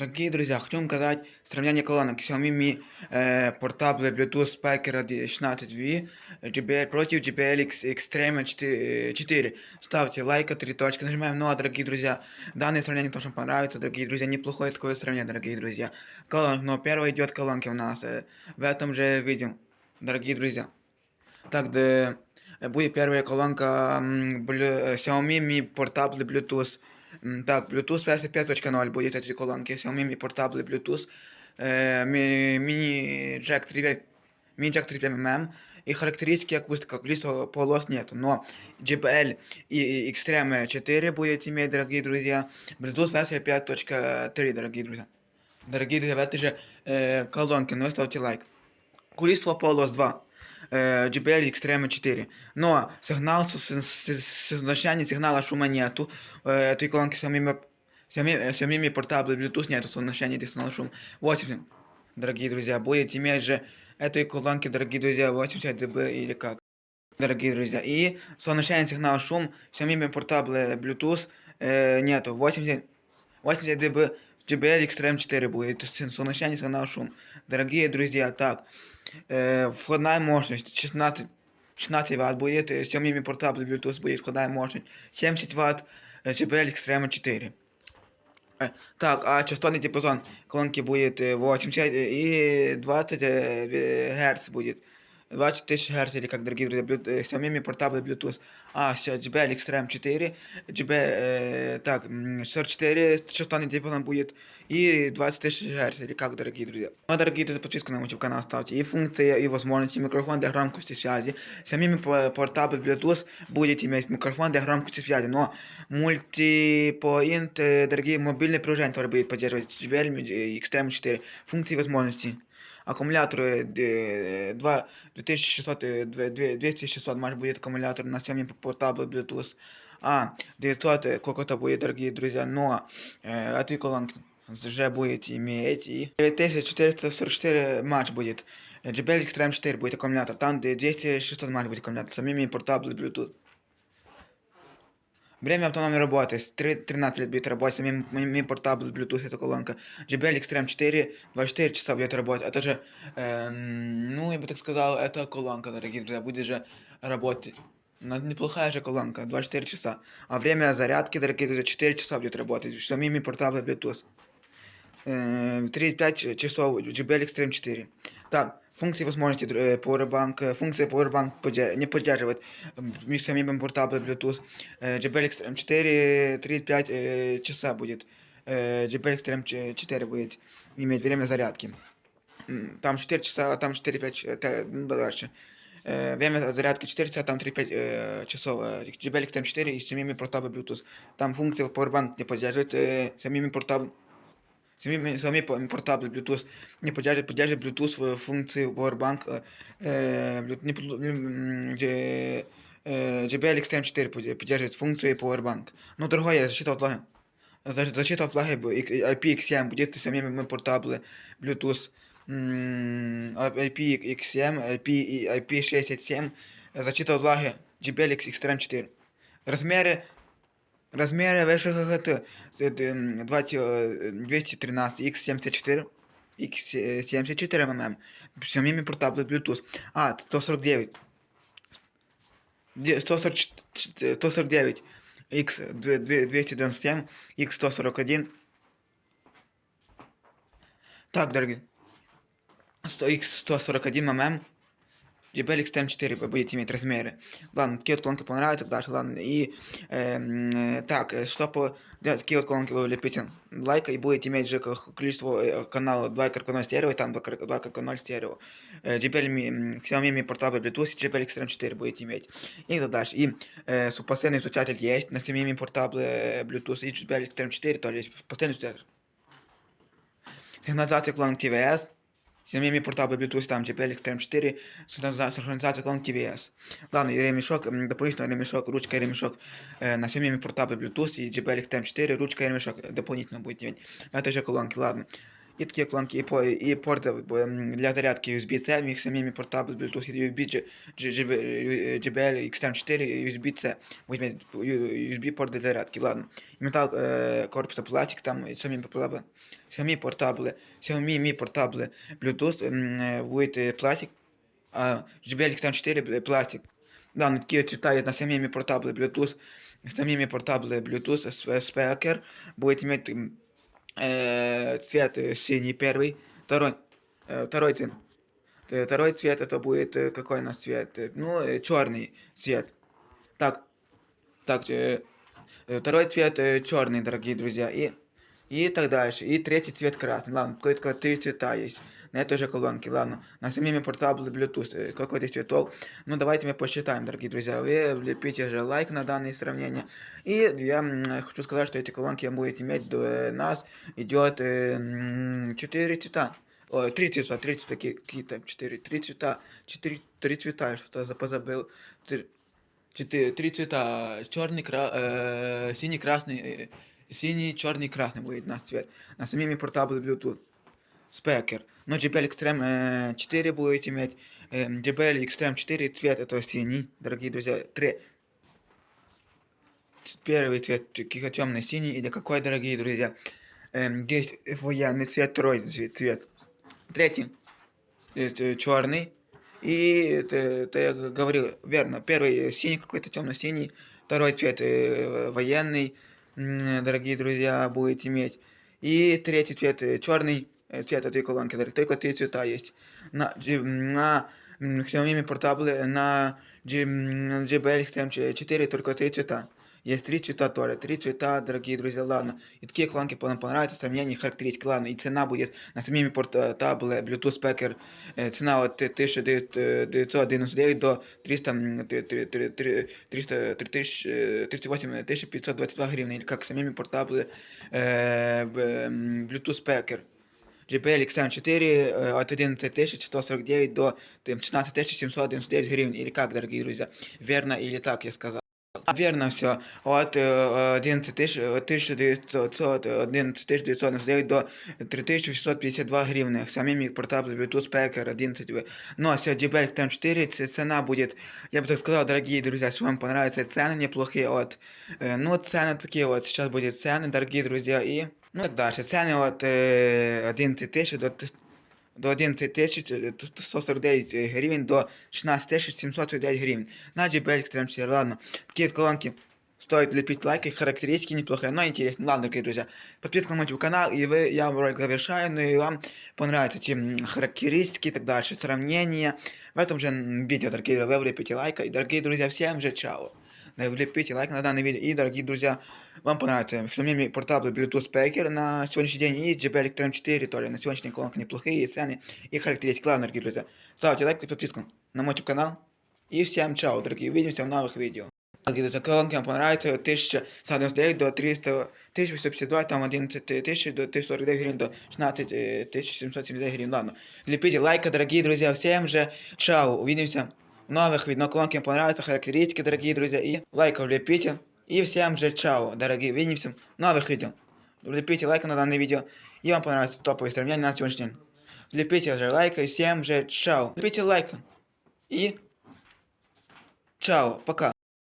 Дорогие друзья, вам сказать сравнение колонок Xiaomi Mi э, Portable Bluetooth Speaker 16V JBL против JBL Extreme 4, 4. Ставьте лайк, три точки, нажимаем. Ну а, дорогие друзья, данное сравнение тоже понравится, дорогие друзья, неплохое такое сравнение, дорогие друзья. Колонка, но первая идет колонки у нас э, в этом же видео, дорогие друзья. Так, да, будет первая колонка э, Xiaomi Mi Portable Bluetooth. М, Так, Bluetooth версия 5.0 будет эти колонки. Xiaomi Mi Portable Bluetooth. Э, ми- Мини Jack 3 Мини Jack 3 mm. И характеристики акустика, количество полос нет. Но JBL и Extreme 4 будет иметь, дорогие друзья. Bluetooth версия 5.3, дорогие друзья. Дорогие друзья, в этой же э, колонке, ну и ставьте лайк. Количество полос 2. Э, JBL Extreme 4. Но сигнал, с- с- с- соотношения сигнала шума нету. Э, этой колонки Xiaomi, Mi- Xiaomi, э, Xiaomi Mi Portable Bluetooth нету соотношения сигнала шума. 80. Дорогие друзья, будет иметь же этой колонки, дорогие друзья, 80 dB или как. Дорогие друзья. И соотношение сигнала шум Xiaomi Mi Portable Bluetooth э, нету. 80, 80 dB JBL Extreme 4 будет со- соотношение сигнала шум. Дорогие друзья, так. Э, входная мощность 16, 16 Вт будет, э, Xiaomi Mi Portable Bluetooth будет входная мощность 70 Вт, э, JBL Extreme 4. Э, Так, а частотный диапазон колонки будет э, 80 и 20 Гц будет. 20 тысяч Гц, или как, дорогие друзья, Blu- э, Xiaomi Mi Portable Bluetooth. А, всё, JBL Extreme 4, JBL, э, так, м, 44 частотный диапазон будет и 20 тысяч Гц, или как, дорогие друзья. Ну, а, дорогие друзья, подписку на мой YouTube канал ставьте. И функция, и возможности, микрофон для громкости связи. Xiaomi Mi Po- Portable Bluetooth будет иметь микрофон для громкости связи, но мультипоинт, э, дорогие мобильные приложения, которые будет поддерживать JBL э, Extreme 4. Функции и возможности. Аккумуляторы э, 2 2600, э, 2 2600 может будет аккумулятор на Xiaomi Portable Bluetooth. А, 900 э, сколько-то будет, дорогие друзья, но э, этой колонки уже будет иметь и 9444 матч будет. Э, JBL Extreme 4 будет аккумулятор, там где 200-600 матч будет аккумулятор, Xiaomi Portable Bluetooth. Время автономной работы. с три- 13 лет будет работать. Ми, ми, ми Portable Bluetooth эта колонка. JBL Extreme 4 24 часа будет работать. Это же, э, ну, я бы так сказал, это колонка, дорогие друзья, будет же работать. Неплохая же колонка, 24 часа. А время зарядки, дорогие друзья, 4 часа будет работать. Xiaomi Mi Portable Bluetooth. Э, 35 часов JBL Extreme 4. Так, функции возможности э, Powerbank. э, Функция Powerbank поддя- не поддерживает м, Xiaomi Mi Portable Bluetooth. Э, JBL Extreme 4 35 э, часа будет. Э, JBL Extreme ч- 4 будет иметь время зарядки. М, Там 4 часа, а там 4-5 ч- та- ну, да, дальше. Э, время зарядки 4 часа, там 3-5 э, часов. Э, JBL Extreme 4 и Xiaomi Mi Portable Bluetooth. Там функция Powerbank не поддерживает э, Xiaomi Mi Portable Xiaomi Xiaomi по- Portable Bluetooth не поддерживает, поддерживает Bluetooth в функции Powerbank. э, э, Blu- не под- м, где, э, JBL Extreme 4 поддерживает поддерживает функции Powerbank. Ну, дорогое, защита от лаги. Защ- Защита от лаги б- и- IPX7 будет Xiaomi Mi Portable Bluetooth м, IPX7, IP, и IP67, э, защита от лаги JBL Extreme 4. Размеры Размеры ВШХТ 213 X74 X74 мм. Xiaomi Mi Portable Bluetooth. А, 149. Де- 144 149 X297 X141. Так, дорогие. 100 X141 мм. JBL Extreme 4 вы будете иметь размеры. Ладно, такие вот колонки понравятся, так дальше, ладно. И эм, э, так, э, чтобы делать такие вот колонки, вы влепите лайк и будете иметь же ка- количество э, каналов 2.0 стерео, и там 2.0 стерео. Э, JBL Mi, м, Xiaomi Mi Portable Bluetooth, и JBL Extreme 4 будете иметь. И так дальше. И э, су- постоянный излучатель есть на Xiaomi Mi Portable э, Bluetooth, и JBL Extreme 4 тоже есть постоянный излучатель. Сигнализация колонок TVS. Xiaomi Mi Portable Bluetooth, там JBL Extreme 4, синхрониза- синхронизация колонок TVS. Ладно, и ремешок, м, дополнительный ремешок, ручка и ремешок э, на Xiaomi Mi Portable Bluetooth и JBL Extreme 4, ручка и ремешок дополнительно будет иметь. Это же колонки, ладно. І такі колонки, і, і порт ем, для зарядки USB-C, міг самими портабли Bluetooth, і USB, JBL XM4, USB-C, візьміть USB порт для зарядки, ладно. І метал е, корпуса пластик, там самі портабли, самі портабли, самі мі портабли Bluetooth, е, будет е, пластик, а JBL XM4 е, пластик. Да, ну такі читають на самими портабли Bluetooth, самими портабли Bluetooth спекер, будет иметь э, цвет э, синий первый, второй, э, второй цвет. Второй цвет это будет какой у нас цвет? Ну, черный цвет. Так, так, второй цвет черный, дорогие друзья, и и так дальше. И третий цвет красный. Ладно, какой-то три цвета есть. На этой же колонке. Ладно. На самими портабли Bluetooth. э, Какой-то из цветов. Ну, давайте мы посчитаем, дорогие друзья. Вы влепите же лайк на данное сравнение. И я хочу сказать, что эти колонки будете иметь до э, нас. Идет 4 цвета. Ой, три цвета, три цвета, какие- какие-то четыре, три цвета, четыре, три цвета, что за позабыл. Три, четыре, три цвета, черный, кра, э, синий, красный, э, синий, черный, красный будет у нас цвет. На самими портабли Bluetooth. Спекер. Но JBL Extreme э, 4 будете иметь. Э, JBL Extreme 4 цвет это синий, дорогие друзья. Три. Первый цвет темный синий или какой, дорогие друзья. Эм, есть военный цвет, второй цвет. Третий черный. И это, это я г- говорил верно. Первый э, синий какой-то темно-синий. Второй цвет э, военный, м, дорогие друзья, будет иметь. И третий цвет черный цвет этой колонки. дорогие. Только три цвета есть. На, G- на м, Xiaomi портабле на G- м, JBL Extreme 4 только три цвета. Есть три цвета тоже. Три цвета, дорогие друзья, ладно. И такие колонки нам понравятся, сравнение характеристики, ладно. И цена будет на самими портабле Bluetooth спекер. Э, Цена от 1999 до 300, м, три- три- три- три- 300, 3000, 38 522 гривны. Или как самими портабле э, б- м, Bluetooth спекер. JBL XM4 э, от 11149 до там, 16799 гривен. Или как, дорогие друзья? Верно или так я сказал? А, Верно все. От э, 11 тысяч, от 1900, 11 999 до 3652 гривны. Самими портабли Bluetooth Speaker 11 в. Но все, JBL там 4, ц- цена будет, я бы так сказал, дорогие друзья, если вам понравятся цены неплохие от, э, ну, цены такие вот, сейчас будет цены, дорогие друзья, и, ну, так дальше. Цены от э, 11 тысяч до т- до 11 тисяч е, т- т- 149 гривень до 16 тисяч 749 гривень. На JBL Extreme 4, ладно. Такие вот колонки стоит лепить лайки, характеристики неплохие, но интересно. Ладно, дорогие друзья, подписка на мой канал, и вы, я ролик завершаю, ну и вам понравятся эти м, характеристики и так дальше, сравнения. В этом же м, видео, дорогие друзья, вы влепите лайк, и, дорогие друзья, всем же чао. Да, влепите лайк на данное видео, и, дорогие друзья, вам понравится Xiaomi портабли Bluetooth спикер на сегодняшний день и JBL Extreme 4 тоже на сегодняшний день колонки неплохие, цены и характеристики. Ладно, дорогие друзья, ставьте лайк и подписку на мой канал. И всем чао, дорогие, увидимся в новых видео. Дорогие друзья, колонки вам понравится 1199 до 300, 1852, там 11 тысяч до 1049 гривен, до 16 779 гривен. Ладно, лепите лайка, дорогие друзья, всем же чао, увидимся в Новых видео. Колонки понравятся, характеристики, дорогие друзья, и лайков лепите. И всем же чао, дорогие, увидимся в новых видео. Лепите лайк на данное видео, и вам понравится топовое сравнение на сегодняшний день. Лепите же лайка, и всем же чао. Лепите лайка. И чао, пока.